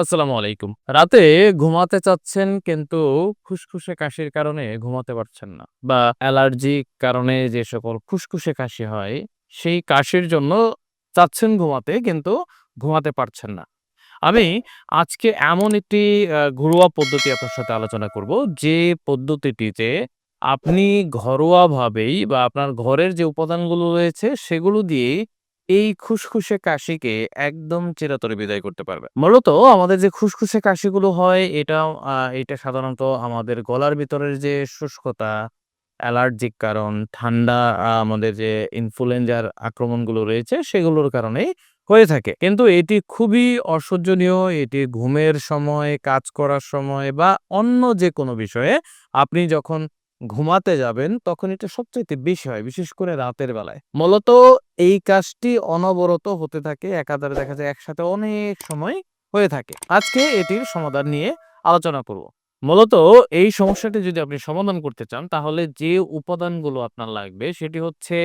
আসসালামু আলাইকুম। রাতে ঘুমাতে চাচ্ছেন কিন্তু খুসখুসে কাশির কারণে ঘুমাতে পারছেন না বা অ্যালার্জিক কারণে যে সকল খুসখুসে কাশি হয়, সেই কাশির জন্য চাচ্ছেন ঘুমাতে কিন্তু ঘুমাতে পারছেন না। আমি আজকে এমন একটি ঘরোয়া পদ্ধতি আপনার সাথে আলোচনা করব, যে পদ্ধতিটিতে আপনি ঘরোয়াভাবেই বা আপনার ঘরের যে উপাদানগুলো রয়েছে সেগুলো দিয়েই এই খুসখুসে কাশিকে একদম চিরতরে বিদায় করতে পারবে মূলত আমাদের যে খুসখুসে কাশিগুলো হয় এটা এটা সাধারণত আমাদের গলার ভিতরের যে শুষ্কতা, অ্যালার্জিক কারণ, ঠান্ডা আমাদের যে ইনফ্লুয়েঞ্জার আক্রমণগুলো রয়েছে সেগুলোর কারণেই হয়ে থাকে। কিন্তু এটি খুবই অসহ্যনীয়, এটি ঘুমের সময়, কাজ করার সময় বা অন্য যে কোনো বিষয়ে আপনি যখন ঘুমাতে যাবেন তখন এটা সবচাইতে বেশি হয়, বিশেষ করে রাতের বেলায়। মূলত এই কাজটি অনবরত হতে থাকে, একাধারে দেখা যায় একসাথে অনেক সময় হয়ে থাকে। আজকে এটির সমাধান নিয়ে আলোচনা করব। মূলত এই সমস্যাটি যদি আপনি সমাধান করতে চান তাহলে যে উপাদানগুলো আপনার লাগবে সেটি হচ্ছে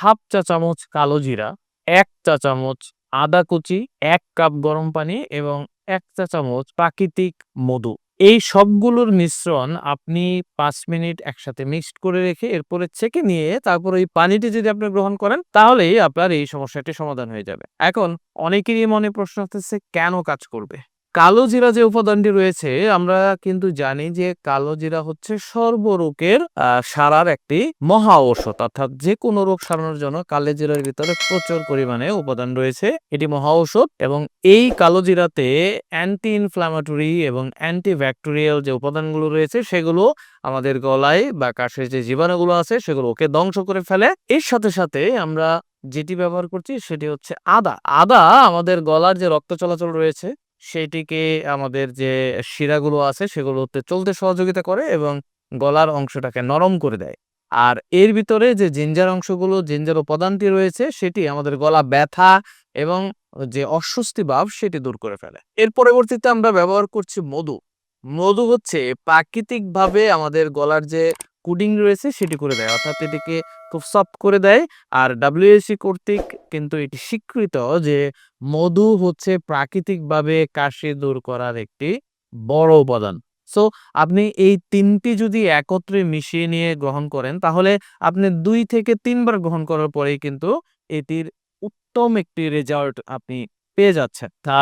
1/2 চা চামচ কালো জিরা, এক চা চামচ আদা কুচি, 1 কাপ গরম পানি এবং এক চা চামচ প্রাকৃতিক মধু। এই সবগুলোর মিশ্রণ আপনি পাঁচ মিনিট একসাথে মিক্সড করে রেখে এরপরে ছেঁকে নিয়ে তারপর ওই পানিটি যদি আপনি গ্রহণ করেন, তাহলেই আপনার এই সমস্যাটি সমাধান হয়ে যাবে। এখন অনেকেরই মনে প্রশ্ন আসতেছে, কেন কাজ করবে? কালো জিরা যে উপাদানটি রয়েছে আমরা কিন্তু জানি যে কালো জিরা হচ্ছে সর্বরোগের সারার একটি মহা ঔষধ। অর্থাৎ যে কোনো রোগ সারানোর জন্য কালো জিরার ভিতরে প্রচুর পরিমাণে উপাদান রয়েছে। এটি মহা ঔষধ এবং এই কালো জিরাতে অ্যান্টি ইনফ্ল্যামেটরি এবং অ্যান্টি ব্যাকটেরিয়াল যে উপাদানগুলো রয়েছে সেগুলো আমাদের গলায় বা কাশের যে জীবাণুগুলো আছে সেগুলোকে ধ্বংস করে ফেলে। এর সাথে, সাথে আমরা যেটি ব্যবহার করছি সেটি হচ্ছে আদা। আদা আমাদের গলার যে রক্ত চলাচল রয়েছে সেটিকে আমাদের যে শিরাগুলো আছে সেগুলোতে চলতে সহযোগিতা করে এবং গলার অংশটাকে নরম করে দেয়। আর এর ভিতরে যে জিঞ্জার অংশগুলো, জিঞ্জার উপাদানটি রয়েছে সেটি আমাদের গলা ব্যথা এবং যে অস্বস্তি ভাব সেটি দূর করে ফেলে। এর পরবর্তীতে আমরা ব্যবহার করছি মধু। মধু হচ্ছে প্রাকৃতিকভাবে আমাদের গলার যে কুডিং রয়েছে সেটি করে দেয়। অর্থাৎ এটিকে খুব সফট করে দেয়। আর WHO কর্তৃক কিন্তু এটি স্বীকৃত যে মধু হচ্ছে প্রাকৃতিকভাবে কাশি দূর করার একটি বড় উপাদান। সো আপনি এই তিনটি যদি একত্রে মিশিয়ে নিয়ে গ্রহণ করেন, তাহলে আপনি দুই থেকে তিনবার গ্রহণ করার পরেই কিন্তু এটির উত্তম একটি রেজাল্ট আপনি পেয়ে যাচ্ছেন। আ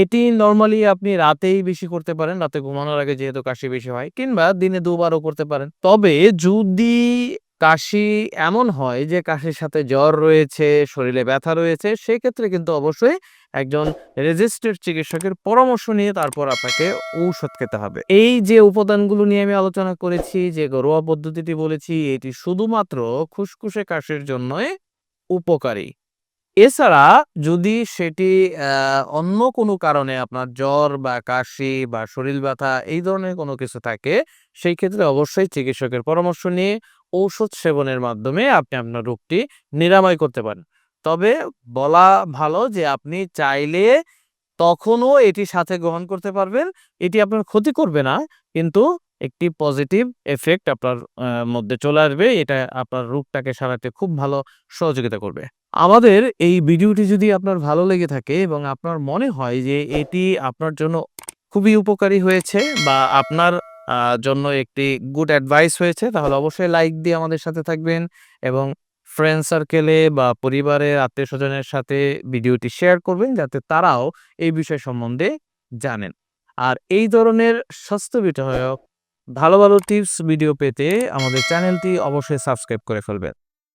এটি নর্মালি আপনি রাতেই বেশি করতে পারেন। রাতে ঘুমানোর আগে যেহেতু কাশি বেশি হয় কিংবা দিনে দুবারও করতে পারেন। তবে যদি কাশি এমন হয় যে কাশির সাথে জ্বর রয়েছে, শরীরে ব্যথা রয়েছে সেক্ষেত্রে কিন্তু অবশ্যই একজন রেজিস্টার্ড চিকিৎসকের পরামর্শ নিয়ে তারপর আপনাকে ঔষধ খেতে হবে। এই যে উপাদানগুলো নিয়ে আমি আলোচনা করেছি, যে ঘরোয়া পদ্ধতিটি বলেছি এটি শুধুমাত্র খুসখুসে কাশির জন্যই উপকারী। এছাড়া যদি সেটি অন্য কোনো কারণে আপনার জ্বর বা কাশি বা শরীর ব্যথা এই ধরনের কোনো কিছু থাকে, সেই ক্ষেত্রে অবশ্যই চিকিৎসকের পরামর্শ নিয়ে ঔষধ সেবনের মাধ্যমে আপনি আপনার রোগটি নিরাময় করতে পারেন। তবে বলা ভালো যে আপনি চাইলে তখনও এটি সাথে গ্রহণ করতে পারবেন। এটি আপনার ক্ষতি করবে না, কিন্তু একটি পজিটিভ এফেক্ট আপনার মধ্যে চলে আসবে। এটা আপনার রোগটাকে সারাতে খুব ভালো সহযোগিতা করবে। আমাদের এই ভিডিওটি যদি আপনার ভালো লেগে থাকে এবং আপনার মনে হয় যে এটি আপনার জন্য খুবই উপকারী হয়েছে বা আপনার জন্য একটি গুড অ্যাডভাইস হয়েছে তাহলে অবশ্যই লাইক দিয়ে আমাদের সাথে থাকবেন এবং ফ্রেন্ড সার্কেলে বা পরিবারের আত্মীয় স্বজনের সাথে ভিডিওটি শেয়ার করবেন যাতে তারাও এই বিষয় সম্বন্ধে জানেন। আর এই ধরনের স্বাস্থ্য বিষয়ক ভালো, ভালো টিপস ভিডিও পেতে আমাদের চ্যানেলটি অবশ্যই সাবস্ক্রাইব করে ফেলবেন।